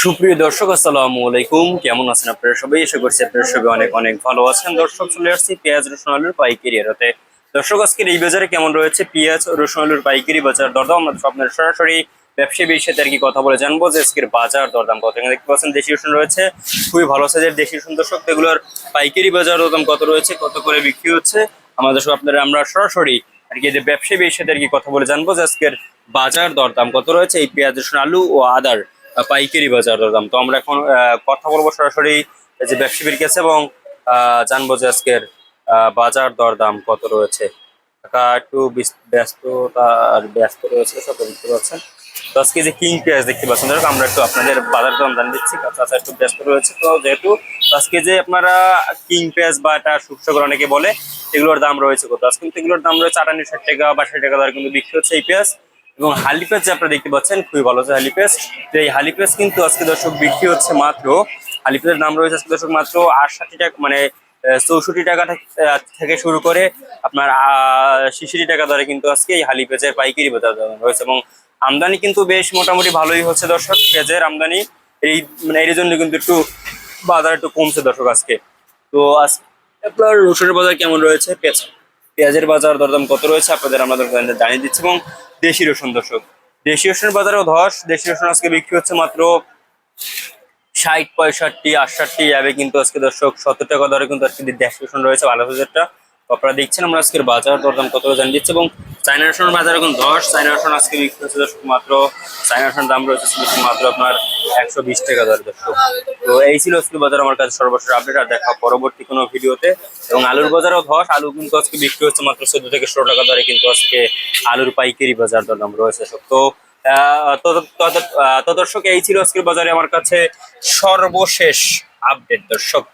সুপ্রিয় দর্শক, আসসালামু আলাইকুম। কেমন আছেন আপনারা সবাই? আশা করছি আপনারা সবাই অনেক অনেক ভালো আছেন। দর্শক, চলে আসছি পেঁয়াজ, রসুন, আলুর পাইকারি আড়তে দর্শক, আজকের এই বাজারে কেমন রয়েছে? পেঁয়াজ, রসুন, আলুর পাইকারি বাজার দরদাম? আমরা আপনার সরাসরি ব্যবসায়ীর সাথে আর কি কথা বলে জানব যে আজকের বাজার দরদাম কত? এখানে দেখতে পাচ্ছেন দেশি রসুন রয়েছে। খুবই ভালো সাইজের দেশি রসুন। দর্শক এগুলোর পাইকারি বাজার দরদাম কত রয়েছে? কত করে বিক্রি হচ্ছে? আমাদের দর্শক আপনারা, আমরা সরাসরি আর কি যে ব্যবসায়ী সাথে আর কি কথা বলে জানব যে আজকের বাজার দরদাম কত রয়েছে? এই পেঁয়াজ, রসুন, আলু ও আদার পাইকারি বাজার দরদাম তো আমরা এখন কথা বলব সরাসরি যে ব্যবসায়ীর কাছে এবং জানব যে আজকের বাজার দরদাম কত রয়েছে। টাকা একটু ব্যস্ততা আর ব্যস্ত রয়েছে, সব দেখতে পাচ্ছেন। তো আজকে যে কিং পেঁয়াজ দেখতে পাচ্ছেন ধরো আমরা একটু আপনাদের বাজার দাম জানিয়ে দিচ্ছি চাচা একটু ব্যস্ত রয়েছে। তো যেহেতু আজকে যে আপনারা কিং পেঁয়াজ বা এটা সুস্থকর অনেকে বলে, এগুলোর দাম রয়েছে কত? আজকে কিন্তু এগুলোর দাম রয়েছে আটান্ন ষাট টাকা বা ষাট টাকা দরে কিন্তু বিক্রি হচ্ছে এই পেঁয়াজ। এবং হালি যে আপনারা দেখতে পাচ্ছেন, খুবই ভালো হচ্ছে হালি তো এই হালি কিন্তু আজকে দর্শক বিক্রি হচ্ছে মাত্র হালি পেঁয়াজের দাম রয়েছে আজকে দর্শক মাত্র আটষট্টি টাকা মানে চৌষট্টি টাকা থেকে- শুরু করে আপনার শিশিটি টাকা দরে কিন্তু আজকে এই হালি পেঁয়াজের পাইকারি বাজার রয়েছে এবং আমদানি কিন্তু বেশ মোটামুটি ভালোই হচ্ছে দর্শক পেঁয়াজের আমদানি এই মানে এর জন্য কিন্তু একটু বাজার একটু কমছে দর্শক আজকে। তো আজ- আপনার রসুনের বাজার কেমন রয়েছে? পেঁয়াজ। পেঁয়াজের বাজার দরদাম কত রয়েছে আপনাদের আমাদের জানিয়ে দিচ্ছি এবং দেশি রসুন দর্শক, দেশি রসুনের বাজারেও ধস, দেশি রসুন আজকে বিক্রি হচ্ছে মাত্র ষাট, পঁয়ষট্টি, আটষট্টি, যাবে কিন্তু আজকে দর্শক সত্তর টাকা দরে কিন্তু আজকে দেশি রসুন রয়েছে ভালো হাজারটা আপনারা দেখছেন আমরা আজকের বাজার দরদাম কত জানিয়ে দিচ্ছি এবং চাইনা রসুনের বাজার এখন দশ চাইনা রসুন আজকে বিক্রি হচ্ছে দর্শক মাত্র চাইনা রসুনের দাম রয়েছে শুধু মাত্র আপনার একশো বিশ টাকা দরে দর্শক। তো এই ছিল আজকে বাজার, আমার কাছে সর্বশেষ আপডেট আর দেখা পরবর্তী কোনো ভিডিওতে। এবং আলুর বাজারও ধস, আলু কিন্তু আজকে বিক্রি হচ্ছে মাত্র চোদ্দ থেকে ষোলো টাকা দরে, কিন্তু আজকে আলুর পাইকারি বাজার দর দাম রয়েছে তো তো দর্শক, এই ছিল আজকের বাজারে, আমার কাছে সর্বশেষ আপডেট দর্শক।